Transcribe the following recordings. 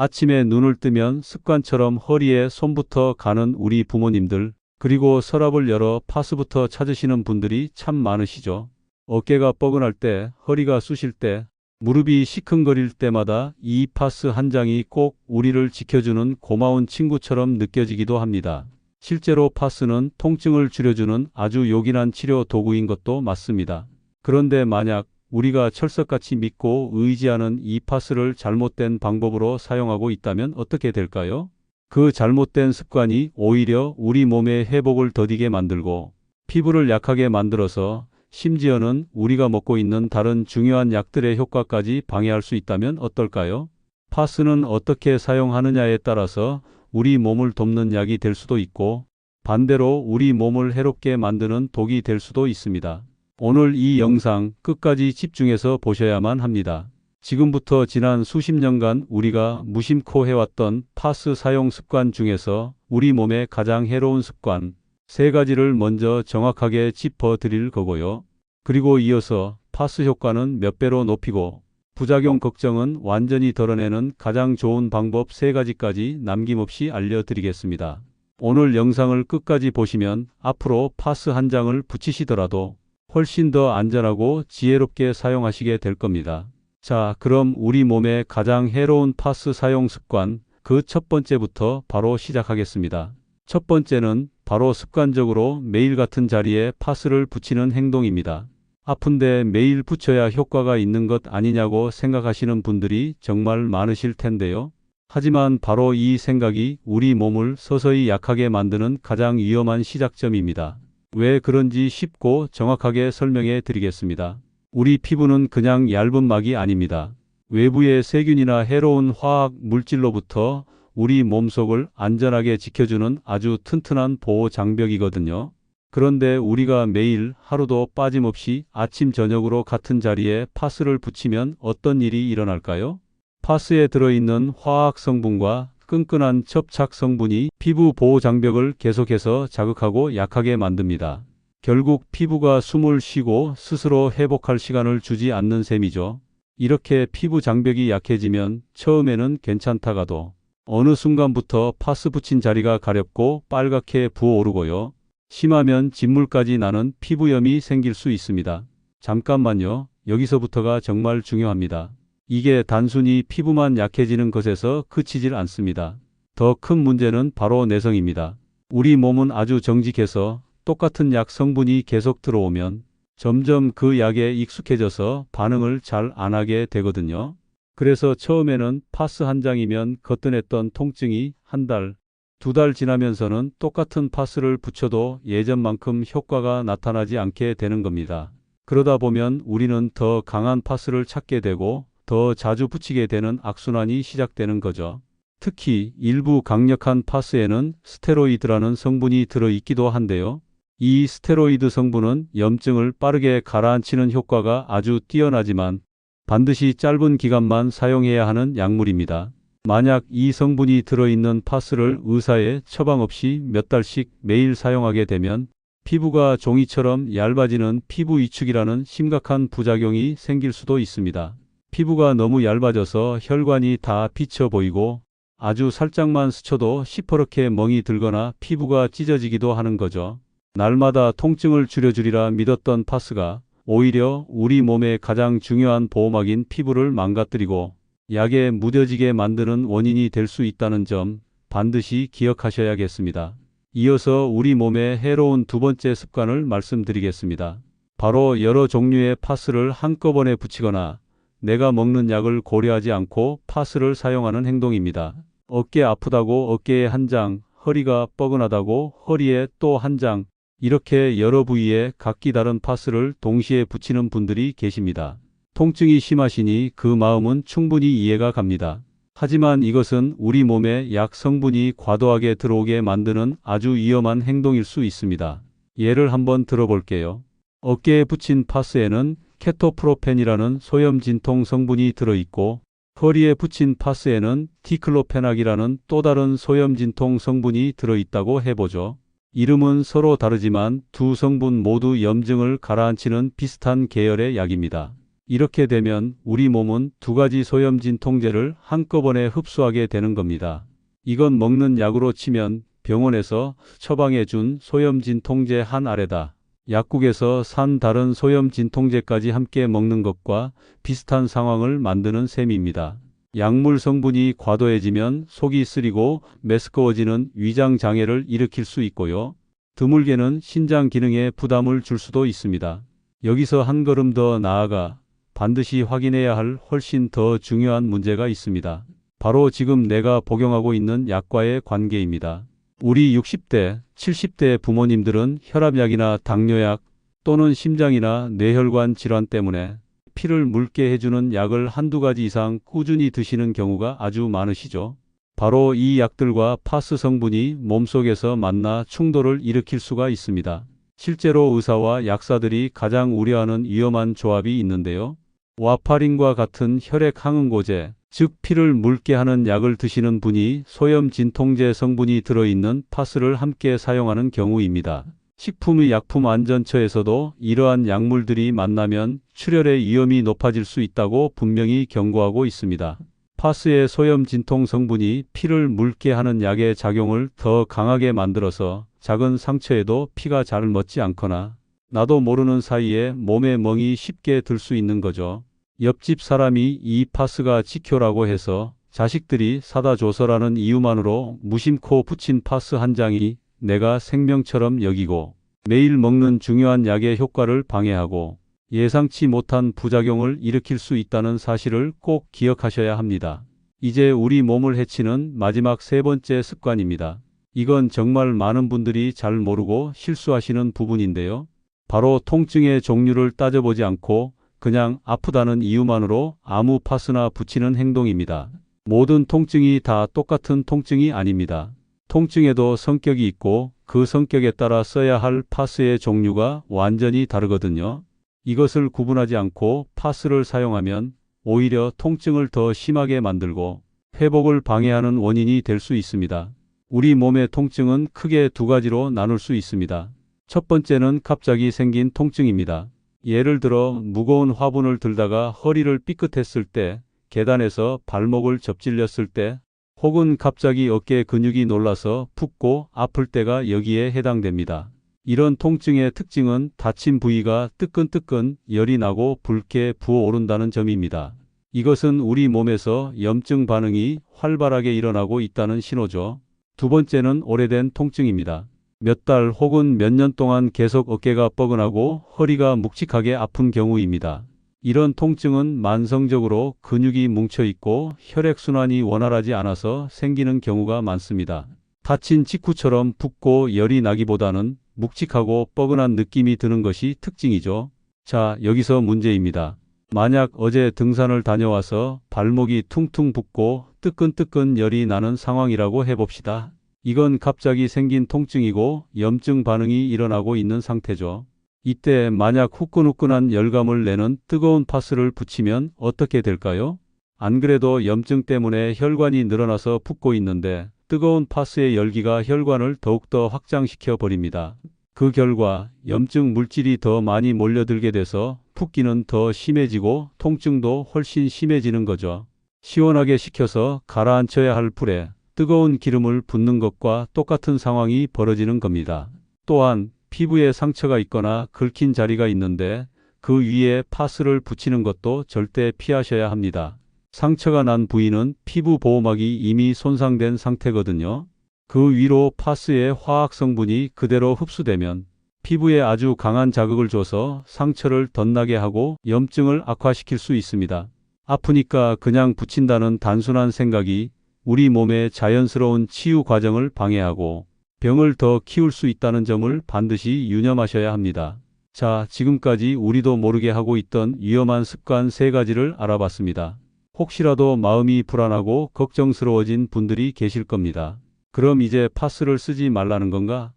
아침에 눈을 뜨면 습관처럼 허리에 손부터 가는 우리 부모님들, 그리고 서랍을 열어 파스부터 찾으시는 분들이 참 많으시죠. 어깨가 뻐근할 때, 허리가 쑤실 때, 무릎이 시큰거릴 때마다 이 파스 한 장이 꼭 우리를 지켜주는 고마운 친구처럼 느껴지기도 합니다. 실제로 파스는 통증을 줄여주는 아주 요긴한 치료 도구인 것도 맞습니다. 그런데 만약 우리가 철석같이 믿고 의지하는 이 파스를 잘못된 방법으로 사용하고 있다면 어떻게 될까요? 그 잘못된 습관이 오히려 우리 몸의 회복을 더디게 만들고 피부를 약하게 만들어서 심지어는 우리가 먹고 있는 다른 중요한 약들의 효과까지 방해할 수 있다면 어떨까요? 파스는 어떻게 사용하느냐에 따라서 우리 몸을 돕는 약이 될 수도 있고 반대로 우리 몸을 해롭게 만드는 독이 될 수도 있습니다. 오늘 이 영상 끝까지 집중해서 보셔야만 합니다. 지금부터 지난 수십 년간 우리가 무심코 해왔던 파스 사용 습관 중에서 우리 몸에 가장 해로운 습관 세 가지를 먼저 정확하게 짚어 드릴 거고요. 그리고 이어서 파스 효과는 몇 배로 높이고 부작용 걱정은 완전히 덜어내는 가장 좋은 방법 세 가지까지 남김없이 알려드리겠습니다. 오늘 영상을 끝까지 보시면 앞으로 파스 한 장을 붙이시더라도 훨씬 더 안전하고 지혜롭게 사용하시게 될 겁니다. 자, 그럼 우리 몸의 가장 해로운 파스 사용 습관 그 첫 번째부터 바로 시작하겠습니다. 첫 번째는 바로 습관적으로 매일 같은 자리에 파스를 붙이는 행동입니다. 아픈데 매일 붙여야 효과가 있는 것 아니냐고 생각하시는 분들이 정말 많으실 텐데요. 하지만 바로 이 생각이 우리 몸을 서서히 약하게 만드는 가장 위험한 시작점입니다. 왜 그런지 쉽고 정확하게 설명해 드리겠습니다. 우리 피부는 그냥 얇은 막이 아닙니다. 외부의 세균이나 해로운 화학 물질로부터 우리 몸속을 안전하게 지켜주는 아주 튼튼한 보호 장벽이거든요. 그런데 우리가 매일 하루도 빠짐없이 아침 저녁으로 같은 자리에 파스를 붙이면 어떤 일이 일어날까요? 파스에 들어있는 화학 성분과 끈끈한 접착 성분이 피부 보호 장벽을 계속해서 자극하고 약하게 만듭니다. 결국 피부가 숨을 쉬고 스스로 회복할 시간을 주지 않는 셈이죠. 이렇게 피부 장벽이 약해지면 처음에는 괜찮다가도 어느 순간부터 파스 붙인 자리가 가렵고 빨갛게 부어오르고요. 심하면 진물까지 나는 피부염이 생길 수 있습니다. 잠깐만요. 여기서부터가 정말 중요합니다. 이게 단순히 피부만 약해지는 것에서 그치질 않습니다. 더 큰 문제는 바로 내성입니다. 우리 몸은 아주 정직해서 똑같은 약 성분이 계속 들어오면 점점 그 약에 익숙해져서 반응을 잘 안 하게 되거든요. 그래서 처음에는 파스 한 장이면 거뜬했던 통증이 한 달, 두 달 지나면서는 똑같은 파스를 붙여도 예전만큼 효과가 나타나지 않게 되는 겁니다. 그러다 보면 우리는 더 강한 파스를 찾게 되고 더 자주 붙이게 되는 악순환이 시작되는 거죠. 특히 일부 강력한 파스에는 스테로이드라는 성분이 들어있기도 한데요. 이 스테로이드 성분은 염증을 빠르게 가라앉히는 효과가 아주 뛰어나지만 반드시 짧은 기간만 사용해야 하는 약물입니다. 만약 이 성분이 들어있는 파스를 의사의 처방 없이 몇 달씩 매일 사용하게 되면 피부가 종이처럼 얇아지는 피부 위축이라는 심각한 부작용이 생길 수도 있습니다. 피부가 너무 얇아져서 혈관이 다 비쳐 보이고 아주 살짝만 스쳐도 시퍼렇게 멍이 들거나 피부가 찢어지기도 하는 거죠. 날마다 통증을 줄여주리라 믿었던 파스가 오히려 우리 몸의 가장 중요한 보호막인 피부를 망가뜨리고 약에 무뎌지게 만드는 원인이 될 수 있다는 점 반드시 기억하셔야겠습니다. 이어서 우리 몸의 해로운 두 번째 습관을 말씀드리겠습니다. 바로 여러 종류의 파스를 한꺼번에 붙이거나 내가 먹는 약을 고려하지 않고 파스를 사용하는 행동입니다. 어깨 아프다고 어깨에 한 장, 허리가 뻐근하다고 허리에 또 한 장, 이렇게 여러 부위에 각기 다른 파스를 동시에 붙이는 분들이 계십니다. 통증이 심하시니 그 마음은 충분히 이해가 갑니다. 하지만 이것은 우리 몸에 약 성분이 과도하게 들어오게 만드는 아주 위험한 행동일 수 있습니다. 예를 한번 들어볼게요. 어깨에 붙인 파스에는 케토프로펜이라는 소염 진통 성분이 들어있고 허리에 붙인 파스에는 디클로페낙이라는 또 다른 소염 진통 성분이 들어있다고 해보죠. 이름은 서로 다르지만 두 성분 모두 염증을 가라앉히는 비슷한 계열의 약입니다. 이렇게 되면 우리 몸은 두 가지 소염 진통제를 한꺼번에 흡수하게 되는 겁니다. 이건 먹는 약으로 치면 병원에서 처방해 준 소염 진통제 한 알에다 약국에서 산 다른 소염 진통제까지 함께 먹는 것과 비슷한 상황을 만드는 셈입니다. 약물 성분이 과도해지면 속이 쓰리고 메스꺼워지는 위장 장애를 일으킬 수 있고요. 드물게는 신장 기능에 부담을 줄 수도 있습니다. 여기서 한 걸음 더 나아가 반드시 확인해야 할 훨씬 더 중요한 문제가 있습니다. 바로 지금 내가 복용하고 있는 약과의 관계입니다. 우리 60대, 70대 부모님들은 혈압약이나 당뇨약 또는 심장이나 뇌혈관 질환 때문에 피를 묽게 해주는 약을 한두 가지 이상 꾸준히 드시는 경우가 아주 많으시죠. 바로 이 약들과 파스 성분이 몸속에서 만나 충돌을 일으킬 수가 있습니다. 실제로 의사와 약사들이 가장 우려하는 위험한 조합이 있는데요. 와파린과 같은 혈액 항응고제, 즉 피를 묽게 하는 약을 드시는 분이 소염 진통제 성분이 들어있는 파스를 함께 사용하는 경우입니다. 식품의 약품 안전처에서도 이러한 약물들이 만나면 출혈의 위험이 높아질 수 있다고 분명히 경고하고 있습니다. 파스의 소염 진통 성분이 피를 묽게 하는 약의 작용을 더 강하게 만들어서 작은 상처에도 피가 잘 멎지 않거나 나도 모르는 사이에 몸에 멍이 쉽게 들 수 있는 거죠. 옆집 사람이 이 파스가 지켜라고 해서 자식들이 사다 줘서라는 이유만으로 무심코 붙인 파스 한 장이 내가 생명처럼 여기고 매일 먹는 중요한 약의 효과를 방해하고 예상치 못한 부작용을 일으킬 수 있다는 사실을 꼭 기억하셔야 합니다. 이제 우리 몸을 해치는 마지막 세 번째 습관입니다. 이건 정말 많은 분들이 잘 모르고 실수하시는 부분인데요. 바로 통증의 종류를 따져보지 않고 그냥 아프다는 이유만으로 아무 파스나 붙이는 행동입니다. 모든 통증이 다 똑같은 통증이 아닙니다. 통증에도 성격이 있고 그 성격에 따라 써야 할 파스의 종류가 완전히 다르거든요. 이것을 구분하지 않고 파스를 사용하면 오히려 통증을 더 심하게 만들고 회복을 방해하는 원인이 될 수 있습니다. 우리 몸의 통증은 크게 두 가지로 나눌 수 있습니다. 첫 번째는 갑자기 생긴 통증입니다. 예를 들어 무거운 화분을 들다가 허리를 삐끗했을 때, 계단에서 발목을 접질렸을 때, 혹은 갑자기 어깨 근육이 놀라서 붓고 아플 때가 여기에 해당됩니다. 이런 통증의 특징은 다친 부위가 뜨끈뜨끈 열이 나고 붉게 부어오른다는 점입니다. 이것은 우리 몸에서 염증 반응이 활발하게 일어나고 있다는 신호죠. 두 번째는 오래된 통증입니다. 몇 달 혹은 몇 년 동안 계속 어깨가 뻐근하고 허리가 묵직하게 아픈 경우입니다. 이런 통증은 만성적으로 근육이 뭉쳐 있고 혈액순환이 원활하지 않아서 생기는 경우가 많습니다. 다친 직후처럼 붓고 열이 나기보다는 묵직하고 뻐근한 느낌이 드는 것이 특징이죠. 자, 여기서 문제입니다. 만약 어제 등산을 다녀와서 발목이 퉁퉁 붓고 뜨끈뜨끈 열이 나는 상황이라고 해봅시다. 이건 갑자기 생긴 통증이고 염증 반응이 일어나고 있는 상태죠. 이때 만약 후끈후끈한 열감을 내는 뜨거운 파스를 붙이면 어떻게 될까요? 안 그래도 염증 때문에 혈관이 늘어나서 붓고 있는데 뜨거운 파스의 열기가 혈관을 더욱더 확장시켜 버립니다. 그 결과 염증 물질이 더 많이 몰려들게 돼서 붓기는 더 심해지고 통증도 훨씬 심해지는 거죠. 시원하게 식혀서 가라앉혀야 할 불에 뜨거운 기름을 붓는 것과 똑같은 상황이 벌어지는 겁니다. 또한 피부에 상처가 있거나 긁힌 자리가 있는데 그 위에 파스를 붙이는 것도 절대 피하셔야 합니다. 상처가 난 부위는 피부 보호막이 이미 손상된 상태거든요. 그 위로 파스의 화학 성분이 그대로 흡수되면 피부에 아주 강한 자극을 줘서 상처를 덧나게 하고 염증을 악화시킬 수 있습니다. 아프니까 그냥 붙인다는 단순한 생각이 우리 몸의 자연스러운 치유 과정을 방해하고 병을 더 키울 수 있다는 점을 반드시 유념하셔야 합니다. 자, 지금까지 우리도 모르게 하고 있던 위험한 습관 세 가지를 알아봤습니다. 혹시라도 마음이 불안하고 걱정스러워진 분들이 계실 겁니다. 그럼 이제 파스를 쓰지 말라는 건가?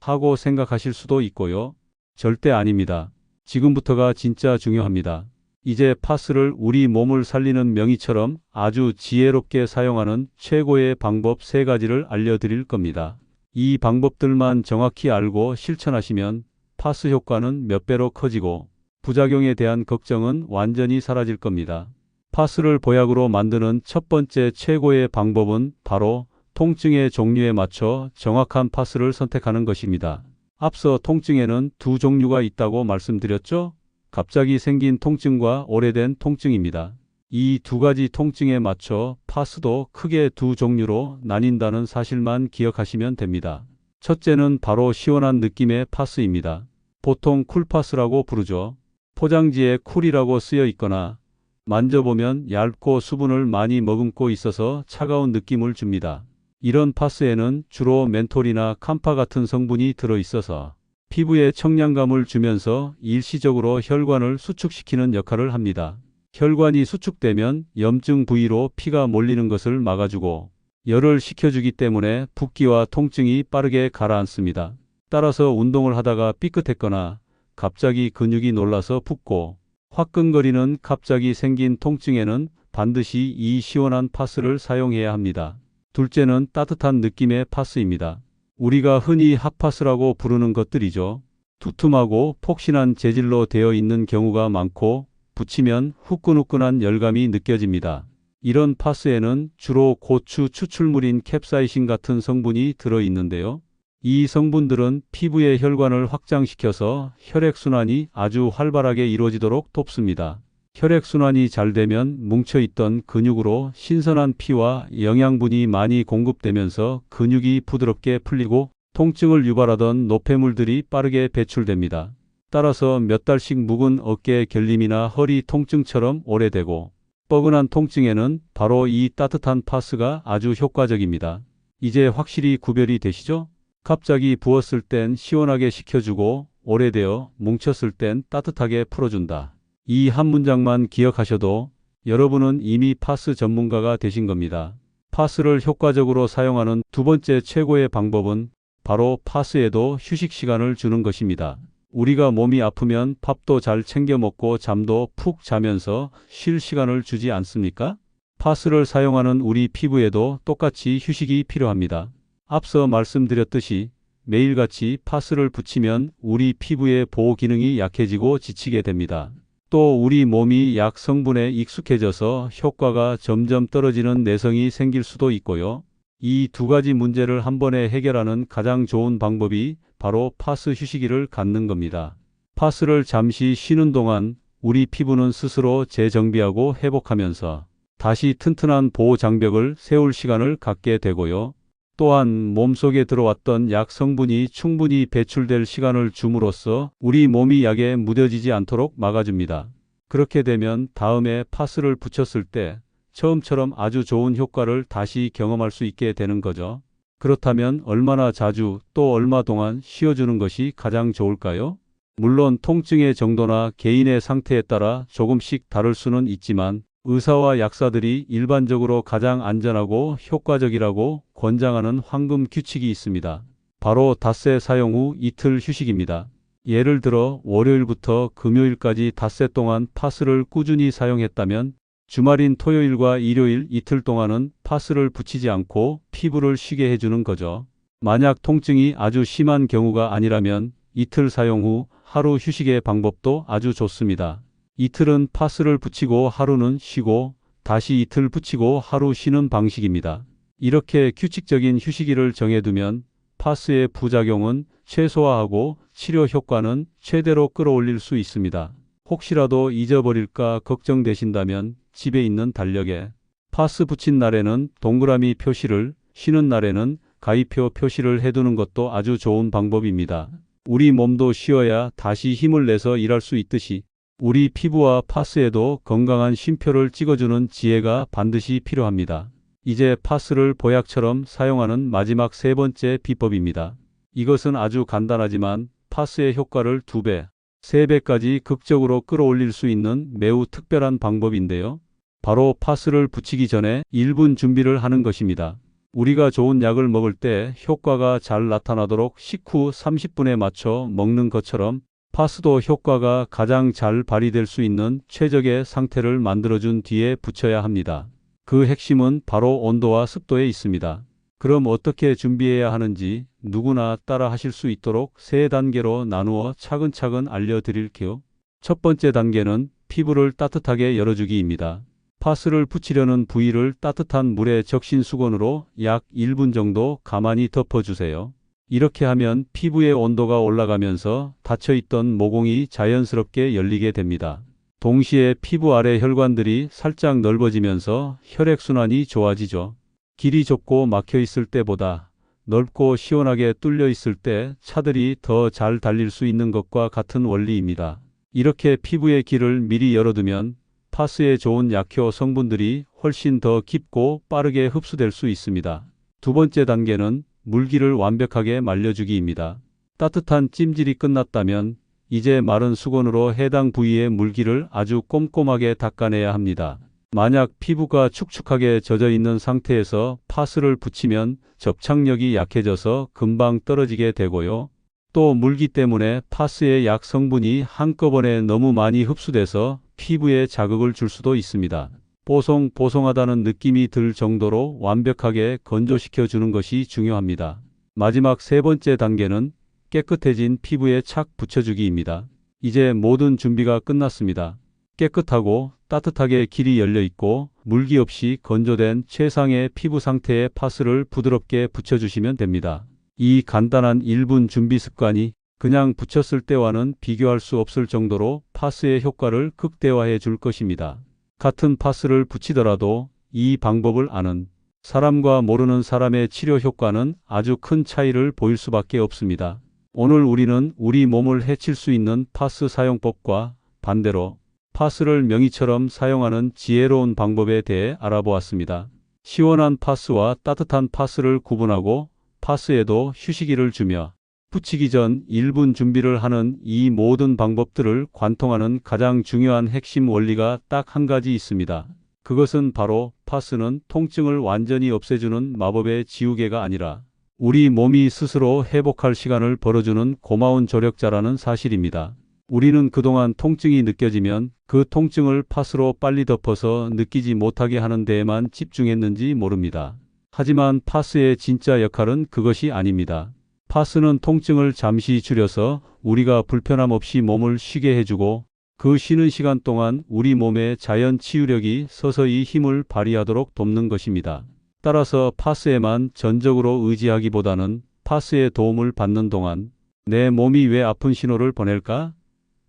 하고 생각하실 수도 있고요. 절대 아닙니다. 지금부터가 진짜 중요합니다. 이제 파스를 우리 몸을 살리는 명의처럼 아주 지혜롭게 사용하는 최고의 방법 세 가지를 알려드릴 겁니다. 이 방법들만 정확히 알고 실천하시면 파스 효과는 몇 배로 커지고 부작용에 대한 걱정은 완전히 사라질 겁니다. 파스를 보약으로 만드는 첫 번째 최고의 방법은 바로 통증의 종류에 맞춰 정확한 파스를 선택하는 것입니다. 앞서 통증에는 두 종류가 있다고 말씀드렸죠? 갑자기 생긴 통증과 오래된 통증입니다. 이 두 가지 통증에 맞춰 파스도 크게 두 종류로 나뉜다는 사실만 기억하시면 됩니다. 첫째는 바로 시원한 느낌의 파스입니다. 보통 쿨파스라고 부르죠. 포장지에 쿨이라고 쓰여 있거나 만져보면 얇고 수분을 많이 머금고 있어서 차가운 느낌을 줍니다. 이런 파스에는 주로 멘톨이나 캄파 같은 성분이 들어 있어서 피부에 청량감을 주면서 일시적으로 혈관을 수축시키는 역할을 합니다. 혈관이 수축되면 염증 부위로 피가 몰리는 것을 막아주고 열을 식혀주기 때문에 붓기와 통증이 빠르게 가라앉습니다. 따라서 운동을 하다가 삐끗했거나 갑자기 근육이 놀라서 붓고 화끈거리는 갑자기 생긴 통증에는 반드시 이 시원한 파스를 사용해야 합니다. 둘째는 따뜻한 느낌의 파스입니다. 우리가 흔히 핫파스라고 부르는 것들이죠. 두툼하고 폭신한 재질로 되어 있는 경우가 많고 붙이면 후끈후끈한 열감이 느껴집니다. 이런 파스에는 주로 고추 추출물인 캡사이신 같은 성분이 들어 있는데요. 이 성분들은 피부의 혈관을 확장시켜서 혈액순환이 아주 활발하게 이루어지도록 돕습니다. 혈액순환이 잘 되면 뭉쳐있던 근육으로 신선한 피와 영양분이 많이 공급되면서 근육이 부드럽게 풀리고 통증을 유발하던 노폐물들이 빠르게 배출됩니다. 따라서 몇 달씩 묵은 어깨 결림이나 허리 통증처럼 오래되고 뻐근한 통증에는 바로 이 따뜻한 파스가 아주 효과적입니다. 이제 확실히 구별이 되시죠? 갑자기 부었을 땐 시원하게 식혀주고 오래되어 뭉쳤을 땐 따뜻하게 풀어준다. 이 한 문장만 기억하셔도 여러분은 이미 파스 전문가가 되신 겁니다. 파스를 효과적으로 사용하는 두 번째 최고의 방법은 바로 파스에도 휴식 시간을 주는 것입니다. 우리가 몸이 아프면 밥도 잘 챙겨 먹고 잠도 푹 자면서 쉴 시간을 주지 않습니까? 파스를 사용하는 우리 피부에도 똑같이 휴식이 필요합니다. 앞서 말씀드렸듯이 매일같이 파스를 붙이면 우리 피부의 보호 기능이 약해지고 지치게 됩니다. 또 우리 몸이 약 성분에 익숙해져서 효과가 점점 떨어지는 내성이 생길 수도 있고요. 이 두 가지 문제를 한 번에 해결하는 가장 좋은 방법이 바로 파스 휴식기를 갖는 겁니다. 파스를 잠시 쉬는 동안 우리 피부는 스스로 재정비하고 회복하면서 다시 튼튼한 보호 장벽을 세울 시간을 갖게 되고요. 또한 몸속에 들어왔던 약 성분이 충분히 배출될 시간을 줌으로써 우리 몸이 약에 무뎌지지 않도록 막아줍니다. 그렇게 되면 다음에 파스를 붙였을 때 처음처럼 아주 좋은 효과를 다시 경험할 수 있게 되는 거죠. 그렇다면 얼마나 자주 또 얼마 동안 쉬어주는 것이 가장 좋을까요? 물론 통증의 정도나 개인의 상태에 따라 조금씩 다를 수는 있지만 의사와 약사들이 일반적으로 가장 안전하고 효과적이라고 권장하는 황금 규칙이 있습니다. 바로 닷새 사용 후 이틀 휴식입니다. 예를 들어 월요일부터 금요일까지 닷새 동안 파스를 꾸준히 사용했다면 주말인 토요일과 일요일 이틀 동안은 파스를 붙이지 않고 피부를 쉬게 해주는 거죠. 만약 통증이 아주 심한 경우가 아니라면 이틀 사용 후 하루 휴식의 방법도 아주 좋습니다. 이틀은 파스를 붙이고 하루는 쉬고 다시 이틀 붙이고 하루 쉬는 방식입니다. 이렇게 규칙적인 휴식일을 정해두면 파스의 부작용은 최소화하고 치료 효과는 최대로 끌어올릴 수 있습니다. 혹시라도 잊어버릴까 걱정되신다면 집에 있는 달력에 파스 붙인 날에는 동그라미 표시를 쉬는 날에는 가위표 표시를 해두는 것도 아주 좋은 방법입니다. 우리 몸도 쉬어야 다시 힘을 내서 일할 수 있듯이 우리 피부와 파스에도 건강한 쉼표를 찍어주는 지혜가 반드시 필요합니다. 이제 파스를 보약처럼 사용하는 마지막 세 번째 비법입니다. 이것은 아주 간단하지만 파스의 효과를 두 배, 세 배까지 극적으로 끌어올릴 수 있는 매우 특별한 방법인데요. 바로 파스를 붙이기 전에 1분 준비를 하는 것입니다. 우리가 좋은 약을 먹을 때 효과가 잘 나타나도록 식후 30분에 맞춰 먹는 것처럼 파스도 효과가 가장 잘 발휘될 수 있는 최적의 상태를 만들어준 뒤에 붙여야 합니다. 그 핵심은 바로 온도와 습도에 있습니다. 그럼 어떻게 준비해야 하는지 누구나 따라 하실 수 있도록 세 단계로 나누어 차근차근 알려드릴게요. 첫 번째 단계는 피부를 따뜻하게 열어주기입니다. 파스를 붙이려는 부위를 따뜻한 물에 적신 수건으로 약 1분 정도 가만히 덮어주세요. 이렇게 하면 피부의 온도가 올라가면서 닫혀있던 모공이 자연스럽게 열리게 됩니다. 동시에 피부 아래 혈관들이 살짝 넓어지면서 혈액순환이 좋아지죠. 길이 좁고 막혀 있을 때보다 넓고 시원하게 뚫려 있을 때 차들이 더 잘 달릴 수 있는 것과 같은 원리입니다. 이렇게 피부의 길을 미리 열어두면 파스에 좋은 약효 성분들이 훨씬 더 깊고 빠르게 흡수될 수 있습니다. 두 번째 단계는 물기를 완벽하게 말려주기입니다. 따뜻한 찜질이 끝났다면 이제 마른 수건으로 해당 부위의 물기를 아주 꼼꼼하게 닦아내야 합니다. 만약 피부가 축축하게 젖어 있는 상태에서 파스를 붙이면 접착력이 약해져서 금방 떨어지게 되고요. 또 물기 때문에 파스의 약 성분이 한꺼번에 너무 많이 흡수돼서 피부에 자극을 줄 수도 있습니다. 보송보송하다는 느낌이 들 정도로 완벽하게 건조시켜 주는 것이 중요합니다. 마지막 세 번째 단계는 깨끗해진 피부에 착 붙여주기입니다. 이제 모든 준비가 끝났습니다. 깨끗하고 따뜻하게 길이 열려 있고 물기 없이 건조된 최상의 피부 상태의 파스를 부드럽게 붙여주시면 됩니다. 이 간단한 1분 준비 습관이 그냥 붙였을 때와는 비교할 수 없을 정도로 파스의 효과를 극대화해 줄 것입니다. 같은 파스를 붙이더라도 이 방법을 아는 사람과 모르는 사람의 치료 효과는 아주 큰 차이를 보일 수밖에 없습니다. 오늘 우리는 우리 몸을 해칠 수 있는 파스 사용법과 반대로 파스를 명의처럼 사용하는 지혜로운 방법에 대해 알아보았습니다. 시원한 파스와 따뜻한 파스를 구분하고 파스에도 휴식기를 주며 붙이기 전 1분 준비를 하는 이 모든 방법들을 관통하는 가장 중요한 핵심 원리가 딱 한 가지 있습니다. 그것은 바로 파스는 통증을 완전히 없애주는 마법의 지우개가 아니라 우리 몸이 스스로 회복할 시간을 벌어주는 고마운 조력자라는 사실입니다. 우리는 그동안 통증이 느껴지면 그 통증을 파스로 빨리 덮어서 느끼지 못하게 하는 데에만 집중했는지 모릅니다. 하지만 파스의 진짜 역할은 그것이 아닙니다. 파스는 통증을 잠시 줄여서 우리가 불편함 없이 몸을 쉬게 해주고 그 쉬는 시간 동안 우리 몸의 자연 치유력이 서서히 힘을 발휘하도록 돕는 것입니다. 따라서 파스에만 전적으로 의지하기보다는 파스의 도움을 받는 동안 내 몸이 왜 아픈 신호를 보낼까?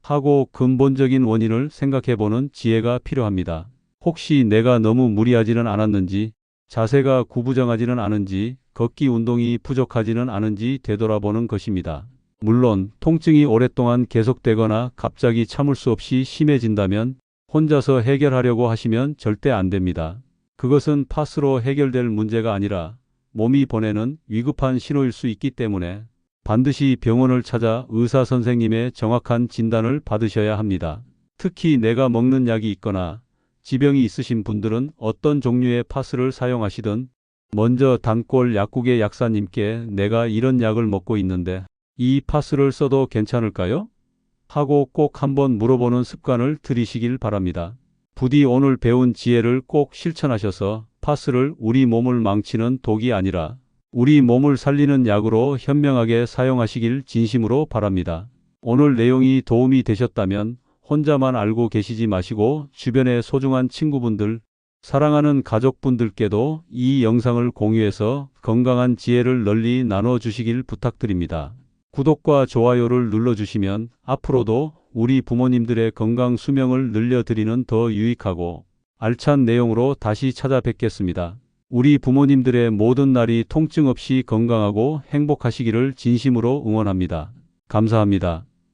하고 근본적인 원인을 생각해보는 지혜가 필요합니다. 혹시 내가 너무 무리하지는 않았는지, 자세가 구부정하지는 않은지, 걷기 운동이 부족하지는 않은지 되돌아보는 것입니다. 물론 통증이 오랫동안 계속되거나 갑자기 참을 수 없이 심해진다면 혼자서 해결하려고 하시면 절대 안 됩니다. 그것은 파스로 해결될 문제가 아니라 몸이 보내는 위급한 신호일 수 있기 때문에 반드시 병원을 찾아 의사 선생님의 정확한 진단을 받으셔야 합니다. 특히 내가 먹는 약이 있거나 지병이 있으신 분들은 어떤 종류의 파스를 사용하시든 먼저 단골 약국의 약사님께 내가 이런 약을 먹고 있는데 이 파스를 써도 괜찮을까요? 하고 꼭 한번 물어보는 습관을 들이시길 바랍니다. 부디 오늘 배운 지혜를 꼭 실천하셔서 파스를 우리 몸을 망치는 독이 아니라 우리 몸을 살리는 약으로 현명하게 사용하시길 진심으로 바랍니다. 오늘 내용이 도움이 되셨다면 혼자만 알고 계시지 마시고 주변의 소중한 친구분들, 사랑하는 가족분들께도 이 영상을 공유해서 건강한 지혜를 널리 나눠주시길 부탁드립니다. 구독과 좋아요를 눌러주시면 앞으로도 우리 부모님들의 건강 수명을 늘려드리는 더 유익하고 알찬 내용으로 다시 찾아뵙겠습니다. 우리 부모님들의 모든 날이 통증 없이 건강하고 행복하시기를 진심으로 응원합니다. 감사합니다.